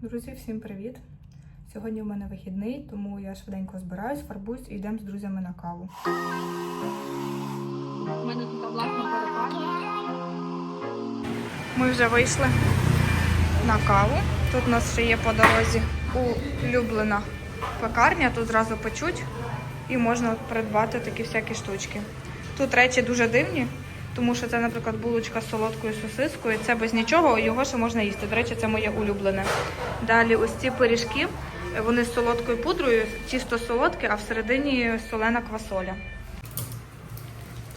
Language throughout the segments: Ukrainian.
Друзі, всім привіт! Сьогодні в мене вихідний, тому я швиденько збираюсь, фарбуюсь і йдемо з друзями на каву. У мене тут власна перепарка. Ми вже вийшли на каву. Тут у нас ще є по дорозі улюблена пекарня, тут зразу печуть і можна придбати такі всякі штучки. Тут речі дуже дивні, тому що це, наприклад, булочка з солодкою сосискою. Це без нічого, його ще можна їсти. До речі, це моє улюблене. Далі ось ці пиріжки, вони з солодкою пудрою, тісто солодке, а всередині солена квасоля.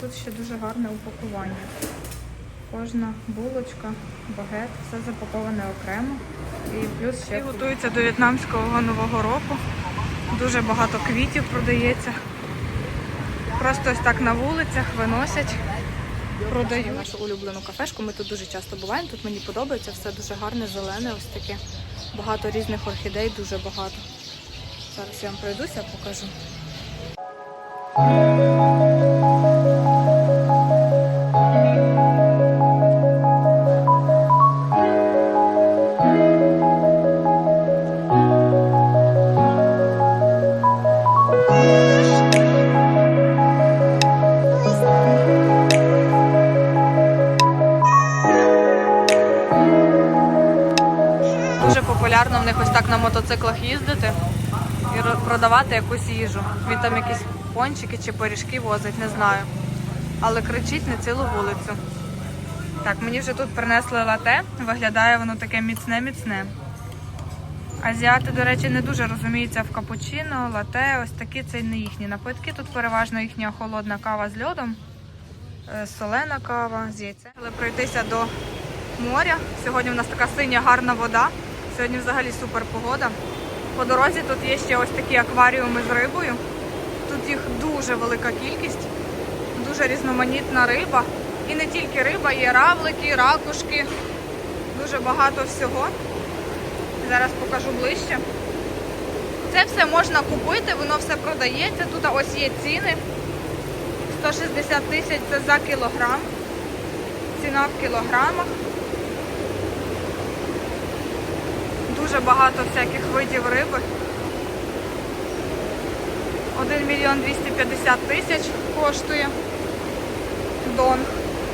Тут ще дуже гарне упакування. Кожна булочка, багет, все запаковане окремо. І плюс ще готуються до в'єтнамського нового року. Дуже багато квітів продається. Просто ось так на вулицях виносять, продають. Нашу улюблену кафешку. Ми тут дуже часто буваємо. Тут мені подобається все дуже гарне, зелене, ось таке. Багато різних орхідей, дуже багато. Зараз я вам пройдуся, покажу. Дуже популярно в них ось так на мотоциклах їздити і продавати якусь їжу. Він там якісь пончики чи пиріжки возить, не знаю. Але кричить на цілу вулицю. Так, мені вже тут принесли лате, виглядає воно таке міцне-міцне. Азіати, до речі, не дуже розуміються в капучино, лате, ось такі це не їхні напитки. Тут переважно їхня холодна кава з льодом, е, солена кава з яйцем. Але пройтися до моря. Сьогодні у нас така синя гарна вода. Сьогодні взагалі супер погода. По дорозі тут є ще ось такі акваріуми з рибою. Тут їх дуже велика кількість, дуже різноманітна риба. І не тільки риба, є равлики, ракушки, дуже багато всього. Зараз покажу ближче. Це все можна купити, воно все продається. Тут ось є ціни. 160 тисяч це за кілограм. Ціна в кілограмах. Дуже багато всяких видів риби. 1 мільйон 250 тисяч коштує дон.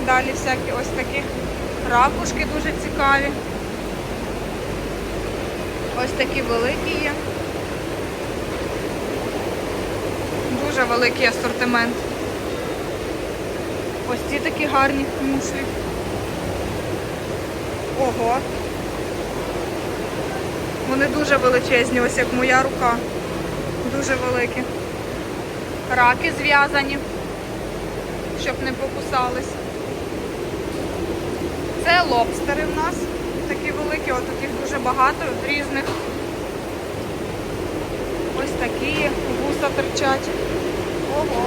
Далі всякі ось такі ракушки дуже цікаві. Ось такі великі є. Дуже великий асортимент. Ось ці такі гарні мушлі. Ого. Вони дуже величезні, ось як моя рука. Дуже великі. Раки зв'язані, щоб не покусались. Це лобстери в нас. Такі великі, от їх дуже багато різних. Ось такі вуса терчать. Ого.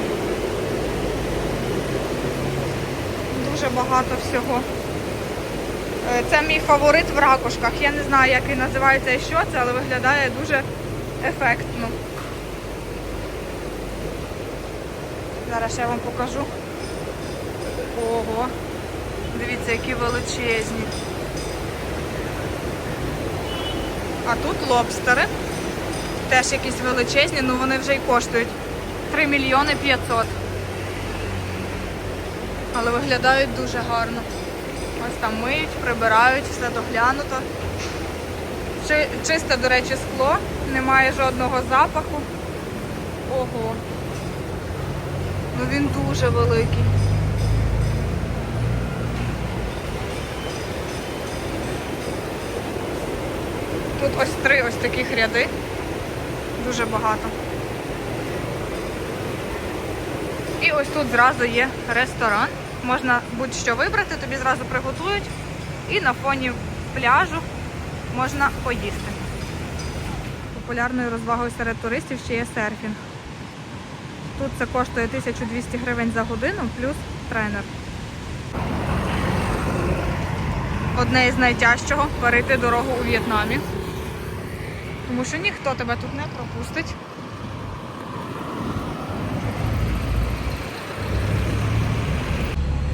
Дуже багато всього. Е, Це мій фаворит в ракушках. Я не знаю, як він називається і що це, але виглядає дуже ефектно. Зараз я вам покажу. Ого. Дивіться, які величезні. А тут лобстери. Теж якісь величезні, ну вони вже й коштують 3 мільйони 500. Але виглядають дуже гарно. Ось там миють, прибирають, все доглянуто. Чисте, до речі, скло, немає жодного запаху. Ого. Ну він дуже великий. Тут ось три ось таких ряди. Дуже багато. І ось тут зразу є ресторан. Можна будь-що вибрати, тобі зразу приготують. І на фоні пляжу можна поїсти. Популярною розвагою серед туристів ще є серфінг. Тут це коштує 1200 гривень за годину плюс тренер. Одне із найтяжчого перейти дорогу у В'єтнамі. Тому що ніхто тебе тут не пропустить.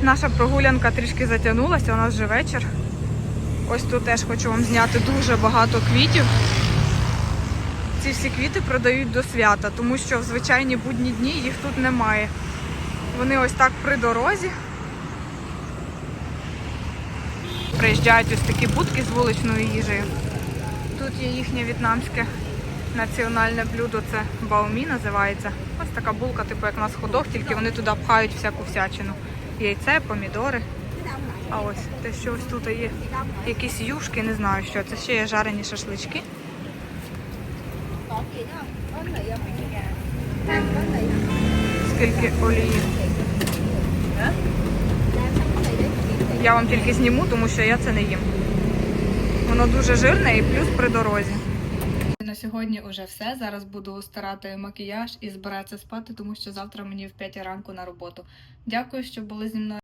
Наша прогулянка трішки затягнулася, у нас вже вечір. Ось тут теж хочу вам зняти дуже багато квітів. Ці всі квіти продають до свята, тому що в звичайні будні дні їх тут немає. Вони ось так при дорозі. Приїжджають ось такі будки з вуличною їжею. Тут є їхнє в'єтнамське національне блюдо, це баумі називається. Ось така булка, типу як у нас ходок, тільки вони туди пхають всяку всячину. Яйце, помідори. А ось те, що ось тут є якісь юшки, не знаю що. Це ще є жарені шашлички. Скільки олії. Я вам тільки зніму, тому що я це не їм. Воно дуже жирне і плюс при дорозі. На сьогодні вже все. Зараз буду старати макіяж і збиратися спати, тому що завтра мені в 5 ранку на роботу. Дякую, що були зі мною.